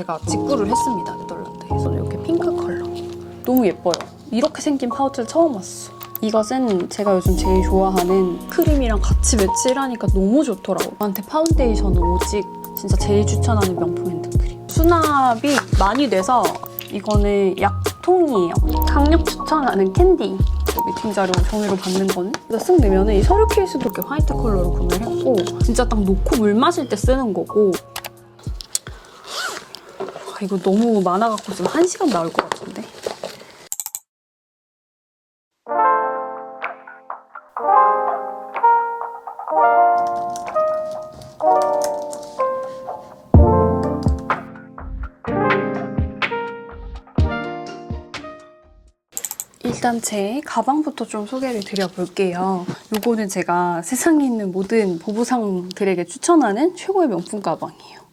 제가 직구를 했습니다 네덜란드에서 이렇게 핑크 컬러. 너무 예뻐요. 이렇게 생긴 파우치를 처음 봤어. 이것은 제가 요즘 제일 좋아하는 크림이랑 같이 매치하니까 너무 좋더라고요 저한테 파운데이션은 오직 진짜 제일 추천하는 명품 핸드크림. 수납이 많이 돼서 이거는 약통이에요. 강력 추천하는 캔디. 미팅 자료 종이로 받는 거는? 그래서 쓱 내면은 이 서류 케이스도 이렇게 화이트 컬러로 구매를 했고 진짜 딱 놓고 물 마실 때 쓰는 거고 아, 이거 너무 많아갖고 지금 한 시간 나올 것 같은데 일단 제 가방부터 좀 소개를 드려볼게요. 요거는 제가 세상에 있는 모든 보부상들에게 추천하는 최고의 명품 가방이에요.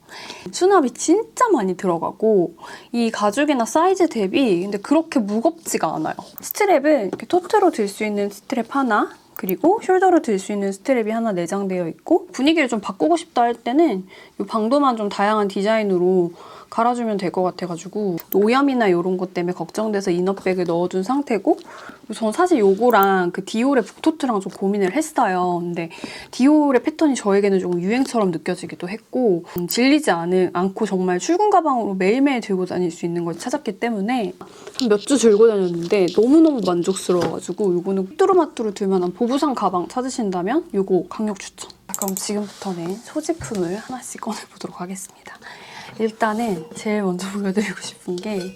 수납이 진짜 많이 들어가고 이 가죽이나 사이즈 대비 근데 그렇게 무겁지가 않아요. 스트랩은 이렇게 토트로 들 수 있는 스트랩 하나 그리고 숄더로 들 수 있는 스트랩이 하나 내장되어 있고 분위기를 좀 바꾸고 싶다 할 때는 이 방도만 좀 다양한 디자인으로 갈아주면 될 것 같아가지고 오염이나 이런 것 때문에 걱정돼서 이너백을 넣어둔 상태고 전 사실 요거랑 그 디올의 북토트랑 좀 고민을 했어요. 근데 디올의 패턴이 저에게는 조금 유행처럼 느껴지기도 했고 음, 질리지 않을, 않고 정말 출근 가방으로 매일매일 들고 다닐 수 있는 걸 찾았기 때문에 몇 주 들고 다녔는데 너무너무 만족스러워가지고 요거는 뚜루마뚜루 들만한 보부상 가방 찾으신다면 요거 강력 추천. 그럼 지금부터는 소지품을 하나씩 꺼내보도록 하겠습니다. 일단은 제일 먼저 보여드리고 싶은 게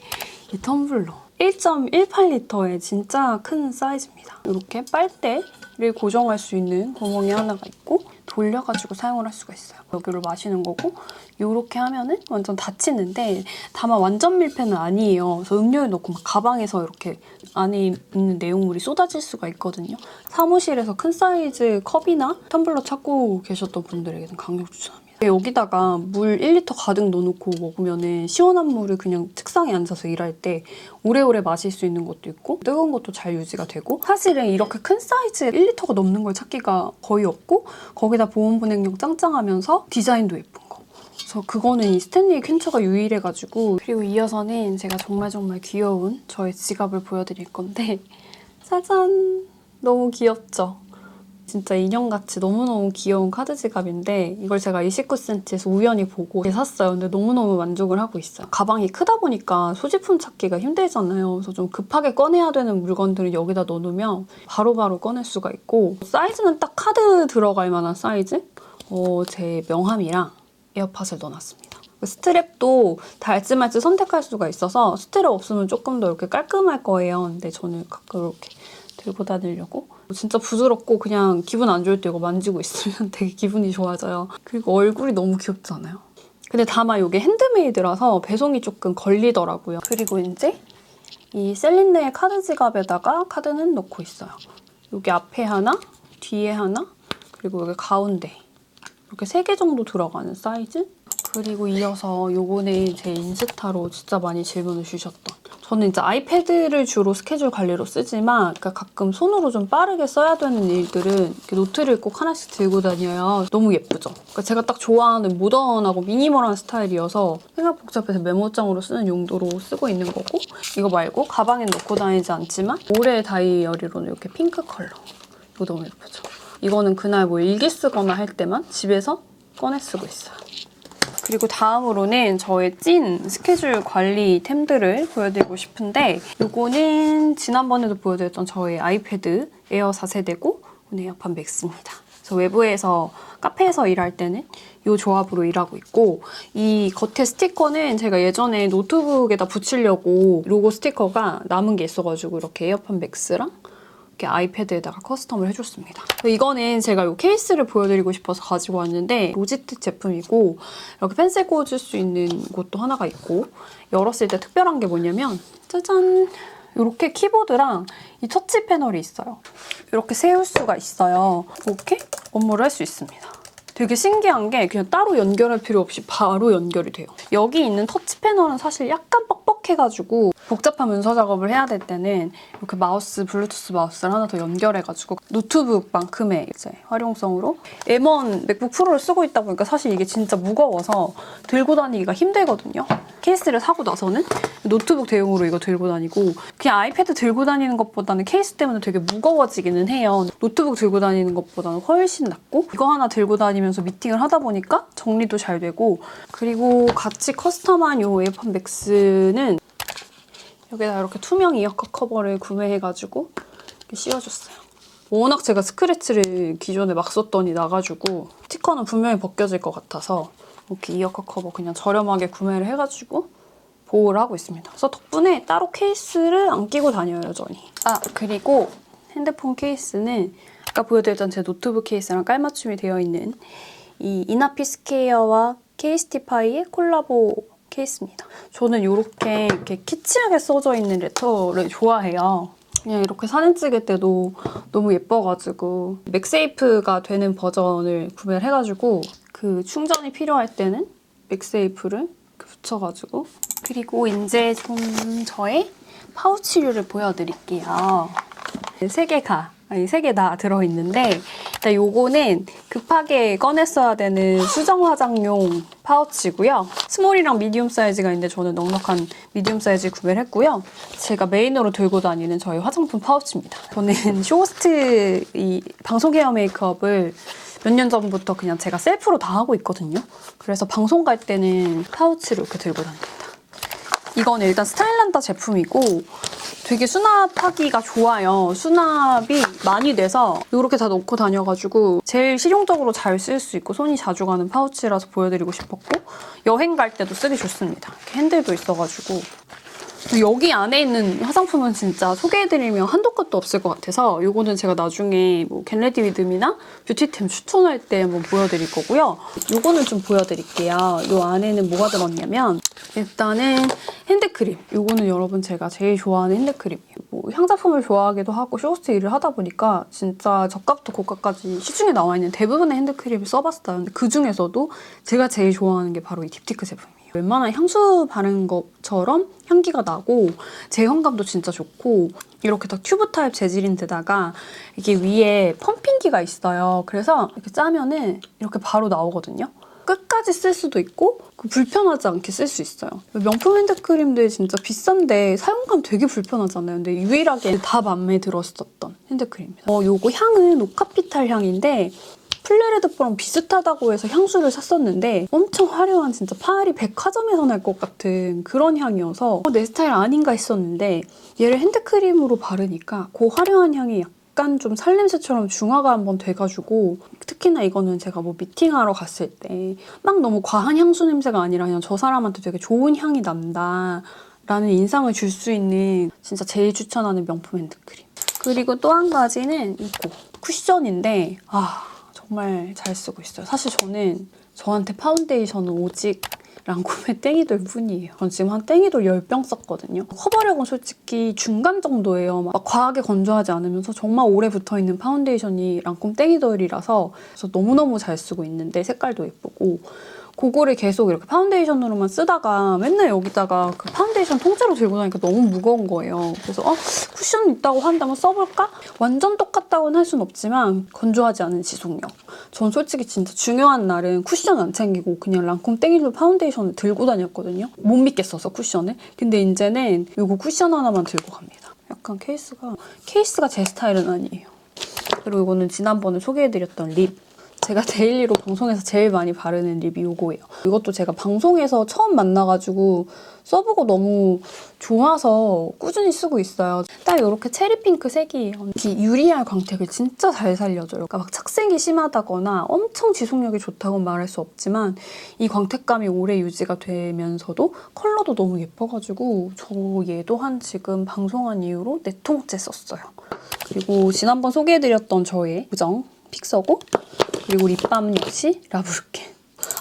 이 텀블러. 1.18리터의 진짜 큰 사이즈입니다. 이렇게 빨대를 고정할 수 있는 구멍이 하나가 있고 돌려가지고 사용을 할 수가 있어요. 여기로 마시는 거고 이렇게 하면은 완전 닫히는데 다만 완전 밀폐는 아니에요. 그래서 음료를 넣고 막 가방에서 이렇게 안에 있는 내용물이 쏟아질 수가 있거든요. 사무실에서 큰 사이즈 컵이나 텀블러 찾고 계셨던 분들에게는 강력 추천합니다. 여기다가 물 1리터 가득 넣어놓고 먹으면 시원한 물을 그냥 책상에 앉아서 일할 때 오래오래 마실 수 있는 것도 있고 뜨거운 것도 잘 유지가 되고 사실은 이렇게 큰 사이즈 1리터가 넘는 걸 찾기가 거의 없고 거기다 보온 분해력 짱짱하면서 디자인도 예쁜 거 그래서 그거는 이 스탠리 퀸처가 유일해가지고 그리고 이어서는 제가 정말 정말 귀여운 저의 지갑을 보여드릴 건데 짜잔 너무 귀엽죠? 진짜 인형같이 너무너무 귀여운 카드 지갑인데 이걸 제가 29cm에서 우연히 보고 샀어요. 근데 너무너무 만족을 하고 있어요. 가방이 크다 보니까 소지품 찾기가 힘들잖아요. 그래서 좀 급하게 꺼내야 되는 물건들을 여기다 넣어놓으면 바로바로 꺼낼 수가 있고 사이즈는 딱 카드 들어갈 만한 사이즈? 어, 제 명함이랑 에어팟을 넣어놨습니다. 스트랩도 달지 말지 선택할 수가 있어서 스트랩 없으면 조금 더 이렇게 깔끔할 거예요. 근데 저는 가끔 이렇게 들고 다니려고 진짜 부드럽고 그냥 기분 안 좋을 때 이거 만지고 있으면 되게 기분이 좋아져요. 그리고 얼굴이 너무 귀엽지 않아요? 근데 다만 이게 핸드메이드라서 배송이 조금 걸리더라고요. 그리고 이제 이 셀린네의 카드 지갑에다가 카드는 넣고 있어요. 여기 앞에 하나, 뒤에 하나, 그리고 여기 가운데 이렇게 세 개 정도 들어가는 사이즈? 그리고 이어서 요거는 제 인스타로 진짜 많이 질문을 주셨던 저는 이제 아이패드를 주로 스케줄 관리로 쓰지만 그러니까 가끔 손으로 좀 빠르게 써야 되는 일들은 노트를 꼭 하나씩 들고 다녀요. 너무 예쁘죠? 그러니까 제가 딱 좋아하는 모던하고 미니멀한 스타일이어서 생각 복잡해서 메모장으로 쓰는 용도로 쓰고 있는 거고 이거 말고 가방에 넣고 다니지 않지만 올해 다이어리로는 이렇게 핑크 컬러 이거 너무 예쁘죠? 이거는 그날 뭐 일기 쓰거나 할 때만 집에서 꺼내 쓰고 있어요. 그리고 다음으로는 저의 찐 스케줄 관리템들을 보여드리고 싶은데 이거는 지난번에도 보여드렸던 저의 아이패드 에어 4세대고 오늘 에어팟 맥스입니다. 그래서 외부에서 카페에서 일할 때는 이 조합으로 일하고 있고 이 겉에 스티커는 제가 예전에 노트북에다 붙이려고 로고 스티커가 남은 게 있어가지고 이렇게 에어팟 맥스랑 이렇게 아이패드에다가 커스텀을 해줬습니다. 이거는 제가 이 케이스를 보여드리고 싶어서 가지고 왔는데 로지텍 제품이고 이렇게 펜슬 꽂을 수 있는 곳도 하나가 있고 열었을 때 특별한 게 뭐냐면 짜잔 이렇게 키보드랑 이 터치 패널이 있어요. 이렇게 세울 수가 있어요. 이렇게 업무를 할 수 있습니다. 되게 신기한 게 그냥 따로 연결할 필요 없이 바로 연결이 돼요. 여기 있는 터치 패널은 사실 약간 뻑뻑해가지고 복잡한 문서 작업을 해야 될 때는 이렇게 마우스, 블루투스 마우스를 하나 더 연결해가지고 노트북만큼의 이제 활용성으로 M1 맥북 프로를 쓰고 있다 보니까 사실 이게 진짜 무거워서 들고 다니기가 힘들거든요. 케이스를 사고 나서는 노트북 대용으로 이거 들고 다니고 그냥 아이패드 들고 다니는 것보다는 케이스 때문에 되게 무거워지기는 해요. 노트북 들고 다니는 것보다는 훨씬 낫고 이거 하나 들고 다니면서 미팅을 하다 보니까 정리도 잘 되고 그리고 같이 커스텀한 요 에어팟 맥스는 여기다 이렇게 투명 이어커 커버를 구매해가지고 씌워줬어요. 워낙 제가 스크래치를 기존에 막 썼더니 나가지고 스티커는 분명히 벗겨질 것 같아서 이렇게 이어커 커버 그냥 저렴하게 구매를 해가지고 보호를 하고 있습니다. 그래서 덕분에 따로 케이스를 안 끼고 다녀요, 여전히. 아, 그리고 핸드폰 케이스는 아까 보여드렸던 제 노트북 케이스랑 깔맞춤이 되어 있는 이 이나피스케어와 케이스티파이의 콜라보 케이스입니다. 저는 이렇게 이렇게 키치하게 써져 있는 레터를 좋아해요. 그냥 이렇게 사진 찍을 때도 너무 예뻐가지고 맥세이프가 되는 버전을 구매를 해가지고 그 충전이 필요할 때는 맥세이프를 붙여가지고 그리고 이제 좀 저의 파우치류를 보여드릴게요. 세 개가 아니 세 개 다 들어있는데 일단 요거는 급하게 꺼냈어야 되는 수정 화장용 파우치고요. 스몰이랑 미디움 사이즈가 있는데 저는 넉넉한 미디움 사이즈 구매를 했고요. 제가 메인으로 들고 다니는 저희 화장품 파우치입니다. 저는 쇼호스트 이 방송 헤어 메이크업을 몇 년 전부터 그냥 제가 셀프로 다 하고 있거든요. 그래서 방송 갈 때는 파우치로 이렇게 들고 다닙니다. 이건 일단 스타일란다 제품이고 되게 수납하기가 좋아요. 수납이 많이 돼서 이렇게 다 넣고 다녀가지고 제일 실용적으로 잘 쓸 수 있고 손이 자주 가는 파우치라서 보여드리고 싶었고 여행 갈 때도 쓰기 좋습니다. 핸들도 있어가지고 여기 안에 있는 화장품은 진짜 소개해드리면 한도 끝도 없을 것 같아서 이거는 제가 나중에 뭐 겟레디 위드미나 뷰티템 추천할 때 한번 보여드릴 거고요. 이거는 좀 보여드릴게요. 이 안에는 뭐가 들었냐면 일단은 핸드크림. 이거는 여러분 제가 제일 좋아하는 핸드크림이에요. 뭐 향제품을 좋아하기도 하고 쇼호스트 일을 하다 보니까 진짜 저가부터 고가까지 시중에 나와 있는 대부분의 핸드크림을 써봤어요. 근데 그 중에서도 제가 제일 좋아하는 게 바로 이 딥티크 제품이에요. 웬만한 향수 바른 것처럼 향기가 나고 제형감도 진짜 좋고 이렇게 딱 튜브 타입 재질인데다가 이게 위에 펌핑기가 있어요. 그래서 이렇게 짜면은 이렇게 바로 나오거든요. 끝까지 쓸 수도 있고 그 불편하지 않게 쓸 수 있어요. 명품 핸드크림들 진짜 비싼데 사용감 되게 불편하잖아요. 근데 유일하게 다 맘에 들었었던 핸드크림입니다. 어, 요거 향은 오카피탈 향인데 플레레드포랑 비슷하다고 해서 향수를 샀었는데 엄청 화려한 진짜 파리 백화점에서 날 것 같은 그런 향이어서 어, 내 스타일 아닌가 했었는데 얘를 핸드크림으로 바르니까 그 화려한 향이 약간 좀 살냄새처럼 중화가 한번 돼가지고 특히나 이거는 제가 뭐 미팅하러 갔을 때 막 너무 과한 향수 냄새가 아니라 그냥 저 사람한테 되게 좋은 향이 난다 라는 인상을 줄 수 있는 진짜 제일 추천하는 명품 핸드크림. 그리고 또 한 가지는 이거 쿠션인데 아 정말 잘 쓰고 있어요 사실 저는 저한테 파운데이션은 오직 랑콤의 땡이돌 뿐이에요. 전 지금 한 땡이돌 10병 썼거든요. 커버력은 솔직히 중간 정도예요. 막 과하게 건조하지 않으면서 정말 오래 붙어있는 파운데이션이 랑콤 땡이돌이라서 그래서 너무너무 잘 쓰고 있는데 색깔도 예쁘고 그거를 계속 이렇게 파운데이션으로만 쓰다가 맨날 여기다가 그 파운데이션 통째로 들고 다니까 너무 무거운 거예요. 그래서 어, 쿠션 있다고 한다면 써볼까? 완전 똑같다고는 할 순 없지만 건조하지 않은 지속력. 전 솔직히 진짜 중요한 날은 쿠션 안 챙기고 그냥 랑콤 땡이돌 파운데이션을 들고 다녔거든요. 못 믿겠어서 쿠션을. 근데 이제는 이거 쿠션 하나만 들고 갑니다. 약간 케이스가 케이스가 제 스타일은 아니에요. 그리고 이거는 지난번에 소개해드렸던 립. 제가 데일리로 방송에서 제일 많이 바르는 립이 이거예요. 이것도 제가 방송에서 처음 만나가지고 써보고 너무 좋아서 꾸준히 쓰고 있어요. 딱 이렇게 체리핑크 색이에요. 이 유리알 광택을 진짜 잘 살려줘요. 그러니까 막 착색이 심하다거나 엄청 지속력이 좋다고 말할 수 없지만 이 광택감이 오래 유지가 되면서도 컬러도 너무 예뻐가지고 저 얘도 한 지금 방송한 이후로 네 통째 썼어요. 그리고 지난번 소개해드렸던 저의 우정 픽서고 그리고 립밤은 역시 라브르케.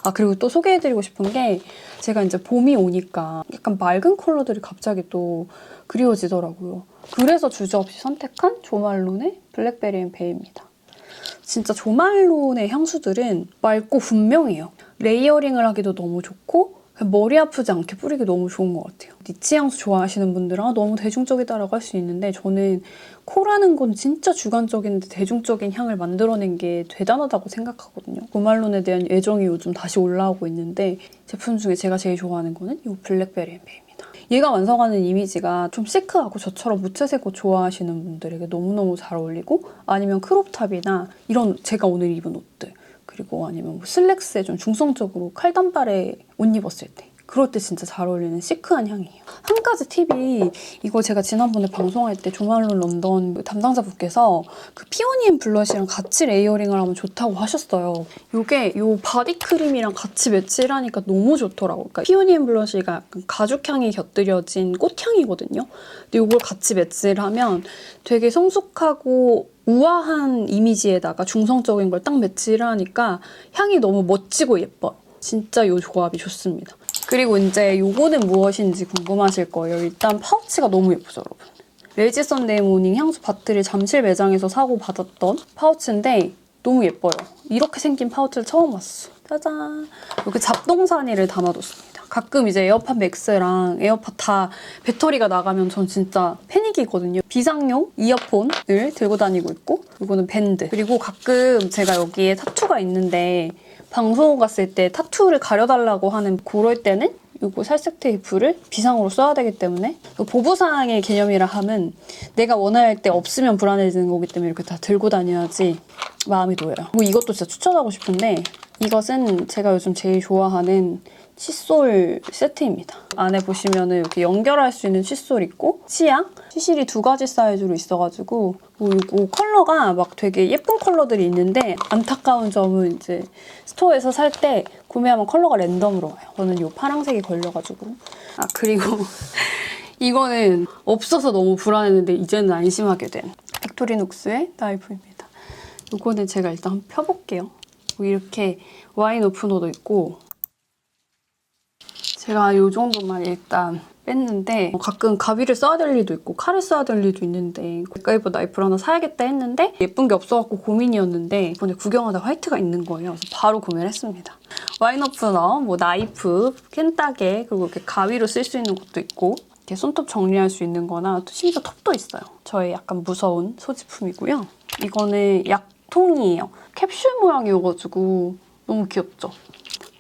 아 그리고 또 소개해드리고 싶은 게 제가 이제 봄이 오니까 약간 맑은 컬러들이 갑자기 또 그리워지더라고요. 그래서 주저없이 선택한 조말론의 블랙베리 앤 베이입니다. 진짜 조말론의 향수들은 맑고 분명해요. 레이어링을 하기도 너무 좋고 머리 아프지 않게 뿌리기 너무 좋은 것 같아요. 니치 향수 좋아하시는 분들은 아, 너무 대중적이다라고 할 수 있는데 저는 코라는 건 진짜 주관적인데 대중적인 향을 만들어낸 게 대단하다고 생각하거든요. 고말론에 대한 애정이 요즘 다시 올라오고 있는데 제품 중에 제가 제일 좋아하는 거는 이 블랙베리 엠베입니다. 얘가 완성하는 이미지가 좀 시크하고 저처럼 무채색 옷 좋아하시는 분들에게 너무너무 잘 어울리고 아니면 크롭탑이나 이런 제가 오늘 입은 옷들 그리고 아니면 뭐 슬랙스에 좀 중성적으로 칼단발에 옷 입었을 때 그럴 때 진짜 잘 어울리는 시크한 향이에요. 한 가지 팁이 이거 제가 지난번에 방송할 때 조말론 런던 그 담당자분께서 그 피오니엠 블러시랑 같이 레이어링을 하면 좋다고 하셨어요. 이게 요 바디 크림이랑 같이 매치를 하니까 너무 좋더라고요. 그러니까 피오니엠 블러시가 약간 가죽향이 곁들여진 꽃향이거든요. 근데 이걸 같이 매치를 하면 되게 성숙하고 우아한 이미지에다가 중성적인 걸 딱 매치를 하니까 향이 너무 멋지고 예뻐요. 진짜 이 조합이 좋습니다. 그리고 이제 요거는 무엇인지 궁금하실 거예요. 일단 파우치가 너무 예쁘죠, 여러분. 레이지 선데이 모닝 향수 바트를 잠실 매장에서 사고 받았던 파우치인데 너무 예뻐요. 이렇게 생긴 파우치를 처음 봤어. 짜잔. 이렇게 잡동사니를 담아뒀습니다. 가끔 이제 에어팟 맥스랑 에어팟 다 배터리가 나가면 전 진짜 패닉이거든요. 비상용 이어폰을 들고 다니고 있고 이거는 밴드. 그리고 가끔 제가 여기에 타투가 있는데 방송 갔을 때 타투를 가려달라고 하는 그럴 때는 이거 살색 테이프를 비상으로 써야 되기 때문에 그 보부상의 개념이라 함은 내가 원할 때 없으면 불안해지는 거기 때문에 이렇게 다 들고 다녀야지 마음이 놓여요. 그리고 이것도 진짜 추천하고 싶은데 이것은 제가 요즘 제일 좋아하는 칫솔 세트입니다. 안에 보시면은 이렇게 연결할 수 있는 칫솔 있고 치약, 치실이 두 가지 사이즈로 있어가지고 뭐 이거 컬러가 막 되게 예쁜 컬러들이 있는데 안타까운 점은 이제 스토어에서 살 때 구매하면 컬러가 랜덤으로 와요. 저는 이 파란색이 걸려가지고 아 그리고 이거는 없어서 너무 불안했는데 이제는 안심하게 된 빅토리녹스의 나이프입니다. 이거는 제가 일단 펴볼게요. 뭐 이렇게 와인 오프너도 있고 제가 이 정도만 일단 뺐는데 가끔 가위를 써야 될 일도 있고 칼을 써야 될 일도 있는데 맥가이버 나이프를 하나 사야겠다 했는데 예쁜 게 없어갖고 고민이었는데 이번에 구경하다 화이트가 있는 거예요. 그래서 바로 구매를 했습니다. 와인 오프너, 뭐 나이프, 캔따개 그리고 이렇게 가위로 쓸 수 있는 것도 있고 이렇게 손톱 정리할 수 있는 거나 또 심지어 톱도 있어요. 저의 약간 무서운 소지품이고요. 이거는 약통이에요. 캡슐 모양이어가지고 너무 귀엽죠?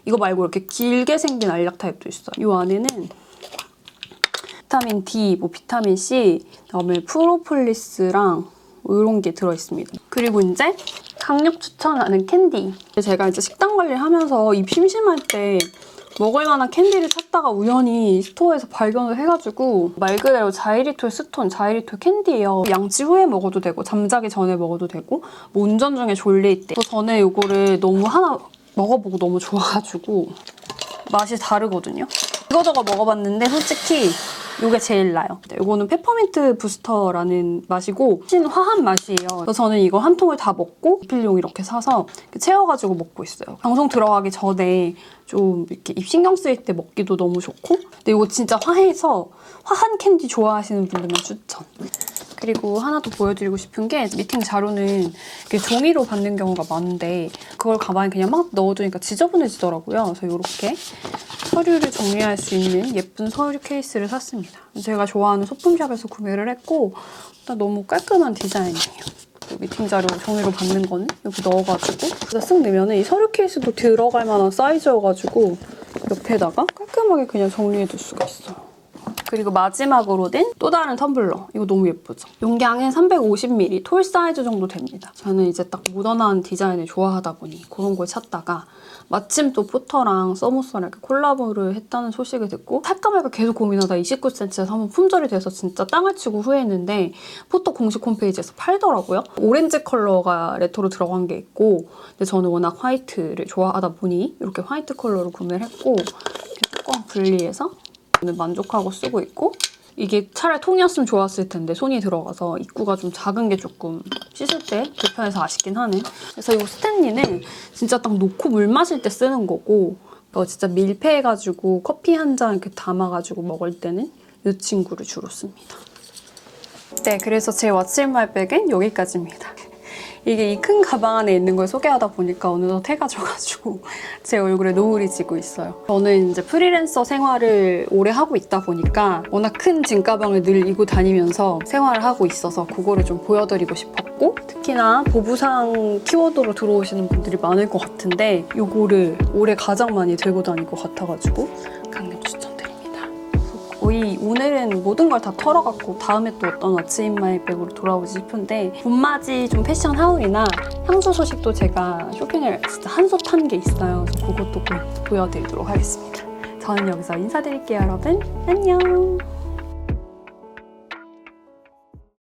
이거 말고 이렇게 길게 생긴 알약 타입도 있어요. 이 안에는 비타민 D, 뭐 비타민 C, 그다음에 프로폴리스랑 이런 게 들어있습니다. 그리고 이제 강력 추천하는 캔디. 제가 이제 식단 관리를 하면서 입 심심할 때 먹을 만한 캔디를 찾다가 우연히 스토어에서 발견을 해가지고 말 그대로 자이리톨 스톤, 자이리톨 캔디예요. 양치 후에 먹어도 되고 잠자기 전에 먹어도 되고 뭐 운전 중에 졸릴 때. 저는 이거를 너무 하나 먹어보고 너무 좋아가지고 맛이 다르거든요. 이거저거 먹어봤는데 솔직히 이게 제일 나요. 이거는 페퍼민트 부스터라는 맛이고 신 화한 맛이에요. 그래서 저는 이거 한 통을 다 먹고 필용 이렇게 사서 채워가지고 먹고 있어요. 방송 들어가기 전에 좀 이렇게 입 신경 쓰일 때 먹기도 너무 좋고 근데 이거 진짜 화해서 화한 캔디 좋아하시는 분들만 추천. 그리고 하나 더 보여드리고 싶은 게 미팅 자료는 종이로 받는 경우가 많은데 그걸 가방에 그냥 막 넣어두니까 지저분해지더라고요. 그래서 이렇게 서류를 정리할 수 있는 예쁜 서류 케이스를 샀습니다. 제가 좋아하는 소품샵에서 구매를 했고 너무 깔끔한 디자인이에요. 그 미팅 자료 종이로 받는 거는 여기 넣어가지고 여기다 쓱 넣으면 이 서류 케이스도 들어갈 만한 사이즈여가지고 옆에다가 깔끔하게 그냥 정리해둘 수가 있어요. 그리고 마지막으로는 또 다른 텀블러. 이거 너무 예쁘죠? 용량은 350ml, 톨 사이즈 정도 됩니다. 저는 이제 딱 모던한 디자인을 좋아하다 보니 그런 걸 찾다가 마침 또 포터랑 서머스랑 이렇게 콜라보를 했다는 소식을 듣고 말까 계속 고민하다 29cm에서 한번 품절이 돼서 진짜 땅을 치고 후회했는데 포터 공식 홈페이지에서 팔더라고요. 오렌지 컬러가 레토로 들어간 게 있고 근데 저는 워낙 화이트를 좋아하다 보니 이렇게 화이트 컬러로 구매를 했고 뚜껑 분리해서 만족하고 쓰고 있고 이게 차라리 통이었으면 좋았을 텐데 손이 들어가서 입구가 좀 작은 게 조금 씻을 때 불편해서 아쉽긴 하네. 그래서 이 스탠리는 진짜 딱 놓고 물 마실 때 쓰는 거고 이거 진짜 밀폐해가지고 커피 한 잔 이렇게 담아가지고 먹을 때는 이 친구를 주로 씁니다. 네, 그래서 제 왓츠인 말백은 여기까지입니다. 이게 이 큰 가방 안에 있는 걸 소개하다 보니까 어느덧 해가 져가지고 제 얼굴에 노을이 지고 있어요. 저는 이제 프리랜서 생활을 오래 하고 있다 보니까 워낙 큰 짐 가방을 늘 이고 다니면서 생활을 하고 있어서 그거를 좀 보여드리고 싶었고 특히나 보부상 키워드로 들어오시는 분들이 많을 것 같은데 요거를 올해 가장 많이 들고 다닐 것 같아가지고. 거의 오늘은 모든 걸 다 털어갖고 다음에 또 어떤 아츠인마이백으로 돌아오지 싶은데 봄맞이 좀 패션 하울이나 향수 소식도 제가 쇼핑을 진짜 한솥 한 게 있어요. 그래서 그것도 보- 보여드리도록 하겠습니다. 저는 여기서 인사드릴게요, 여러분. 안녕.